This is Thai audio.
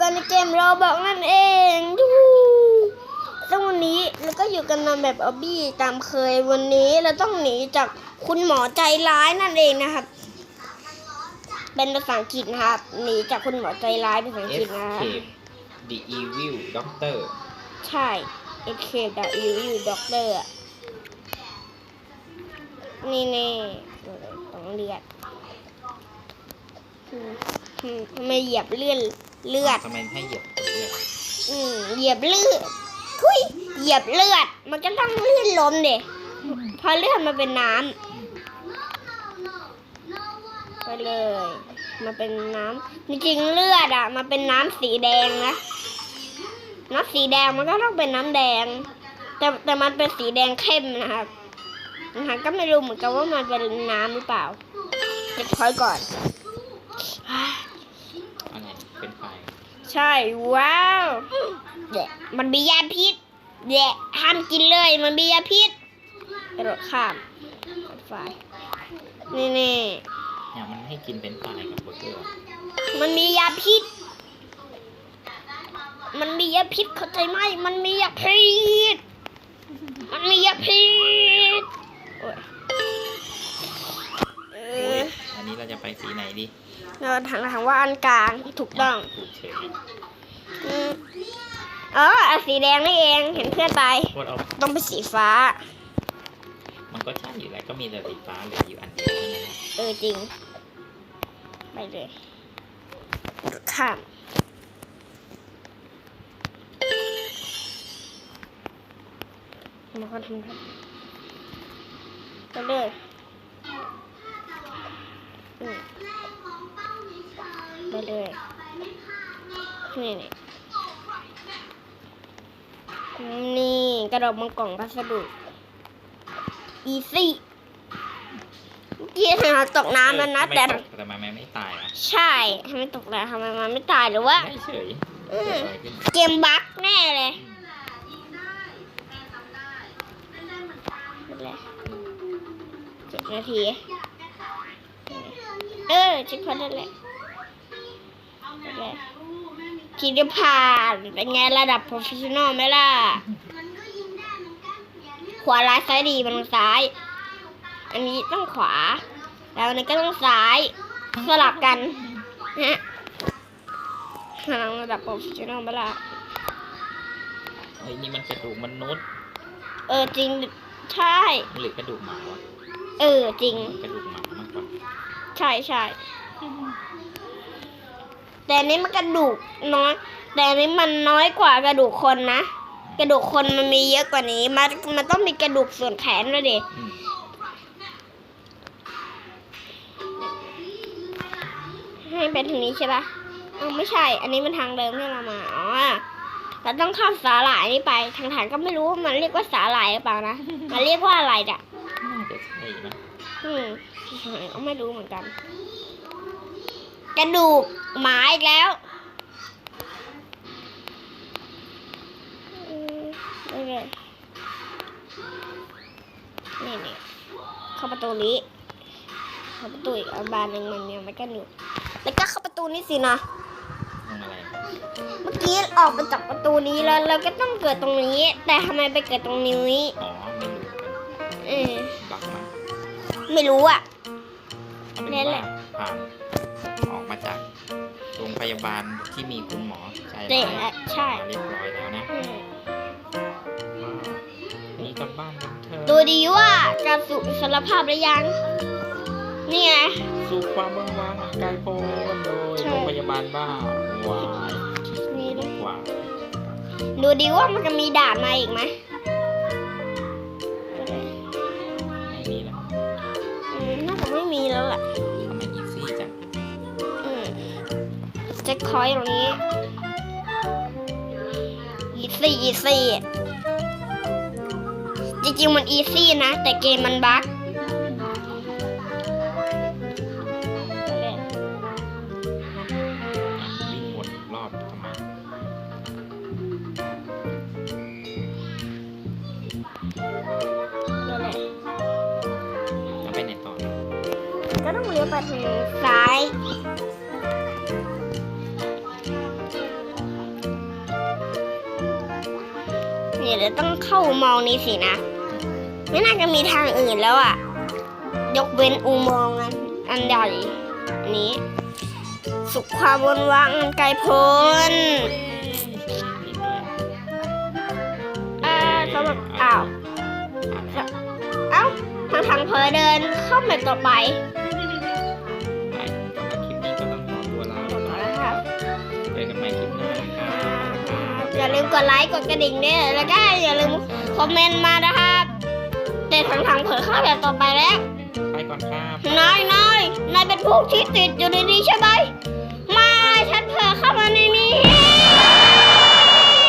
วันนี้เราก็อยู่กันในเกมเราบอกนั่นเองยูฮูซึ่งวันนี้เราก็อยู่กันในแบบออบบี้ตามเคยวันนี้เราต้องหนีจากคุณหมอใจร้ายนั่นเองนะครับ เป็นภาษาอังกฤษนะครับหนีจากคุณหมอใจร้ายภาษาอังกฤษนะครับ Escape the Evil Doctor ใช่ Escape the Evil Doctor อะนี่แน่ต้องเลือดอืมอืมทำไมเหยียบเลือด เลือดทำไมให้เหยียบเลือดอืมเหยียบเลือดทุยเหยียบเลือด มันก็ต้องเลื่อนล้มเด็พอเลือดมันเป็นน้ำไปเลย มันเป็นน้ำจริงๆเลือดอะ มันเป็นน้ำสีแดงนะน้ำสีแดงมันก็ต้องเป็นน้ำแดง แต่แต่มันเป็นสีแดงเข้มนะครับนะคะก็ไม่รู้เหมือนกันว่ามันเป็นน้ำหรือเปล่าจะคอยก่อนอะไร เป็นไฟใช่ ว้าวแดะมันมียาพิษแดะห้ามกินเลย มันมียาพิษกระโดดข้ามกดไฟนี่นี่เนี่ยมันให้กินเป็นไฟกับเบอร์เกอร์ๆมันมียาพิษ มันมียาพิษเข้าใจไหม มันมียาพิษ มันมียาพิษ เราจะไปสีไหนดีเราถามถามว่าอันกลางถูกต้องถูกเฉยอืมอ๋ออันสีแดงนี่เองเห็นเพื่อนไปโคตรเอาต้องเป็นสีฟ้า มันก็ใช่อยู่แล้วก็มีแต่สีฟ้าเหลืออยู่อันเดียวเท่านั้นนะเออจริง ไปเลยข้ามมาเขาทำครับไปเลย นี่นี่นี่กระดกมังกล่องพัสดุอีซี่เมื่อกี้เห็นเราตกน้ำแล้วนะเออแต่ทำไมตกแต่ทำไมไม่ตายอะใช่ทำไมตกแล้วทำไมมันไม่ตายหรือว่าไม่เฉยอืมเกิดอะไรขึ้นเกมบั๊กแน่เลยเป็นไรเจ็ดนาที เออชิคพอได้แหละเป็นไรทีเดียวผ่านเป็นไงระดับโปรเฟชชั่นอลไหมล่ะขวาร้ายซ้ายดีมันซ้าย อันนี้ต้องขวา แล้วอันนี้ก็ต้องซ้าย สลับกันฮะหาระดับโปรเฟชชั่นอลไหมล่ะเฮ้ยนี่มันกระดูกมนุษย์ เออจริงใช่ หรือกระดูกหมาวะเออจริง กระดูกหมามากกว่า ใช่ใช่ แต่อันนี้มันกระดูกน้อย แต่อันนี้มันน้อยกว่ากระดูกคนนะ กระดูกคนมันมีเยอะกว่านี้ มันมันต้องมีกระดูกส่วนแขนด้วยดิอืมให้เป็นทางนี้ใช่ปะอ๋อไม่ใช่ อันนี้มันทางเดิมที่เรามา อ๋อเราต้องข้ามสาหร่ายนี่ไป ทางฐานก็ไม่รู้ว่ามันเรียกว่าสาหร่ายหรือเปล่านะ มันเรียกว่าอะไรอะน่าจะใช่นะ อืมก็ไม่รู้เหมือนกัน กระดูกหมาอีกแล้วอืมนี่เลยนี่นี่เข้าประตูนี้ เข้าประตูอีกอันบานหนึ่งมันยังไม่กันอยู่ แล้วก็เข้าประตูนี้สินะมองอะไรเมื่อกี้ออกมาจากประตูนี้แล้วเราก็ต้องเกิดตรงนี้ แต่ทำไมไปเกิดตรงนี้อ๋อไม่รู้กันเออบักมาไม่รู้อะเอาเป็นนั่นแหว่าละผ่านออก มาจากโรงพยาบาลที่มีคุณหมอใจเด็กร้ายอะใช่เรียบร้อยแล้วนะอืมว้าวนี่กลับบ้านกันเถอะดูดีว่าจะสู่อิสรภาพหรือยัง นี่ไง สู่ความว่างว่างอันไกลโพ้นโดยใช่โรงพยาบาลบ้าวายนี่ด้วยว้าวดูดีว่ามันจะมีด่านมาอีกไหมไม่ เจ็คคอยตรงนี้อีซี่อีซี่จริงๆมันอีซี่นะ แต่เกมมันบั๊กอะวิ่งวนรอบทำไมนั่นแหละแล้วไปไหนต่อนะก็ต้องเลี้ยวไปทางซ้าย เนี่ยเดี๋ยวต้องเข้าอุโมองค์นี้สินะ ไม่น่าจะมีทางอื่นแล้วอะยกเว้นอุโมงค์อันอันใหญ่นี้ สุขความวนวางอันไกลโพ้นอ่าสำหรับอ้าว เอ้าทางทางเพอเดินเข้าแบบต่อไป ดไลค์กดกระดิ่งด้วยแล้วก็อย่าลืมคอมเมนต์มานะครับเด็ดทางเผยข้าวแบบต่อไปแล้วไปก่อนครับนายนายนายเป็นพวกที่ติดอยู่ในนี้ใช่ไหมมาฉันเผยเข้ามาใน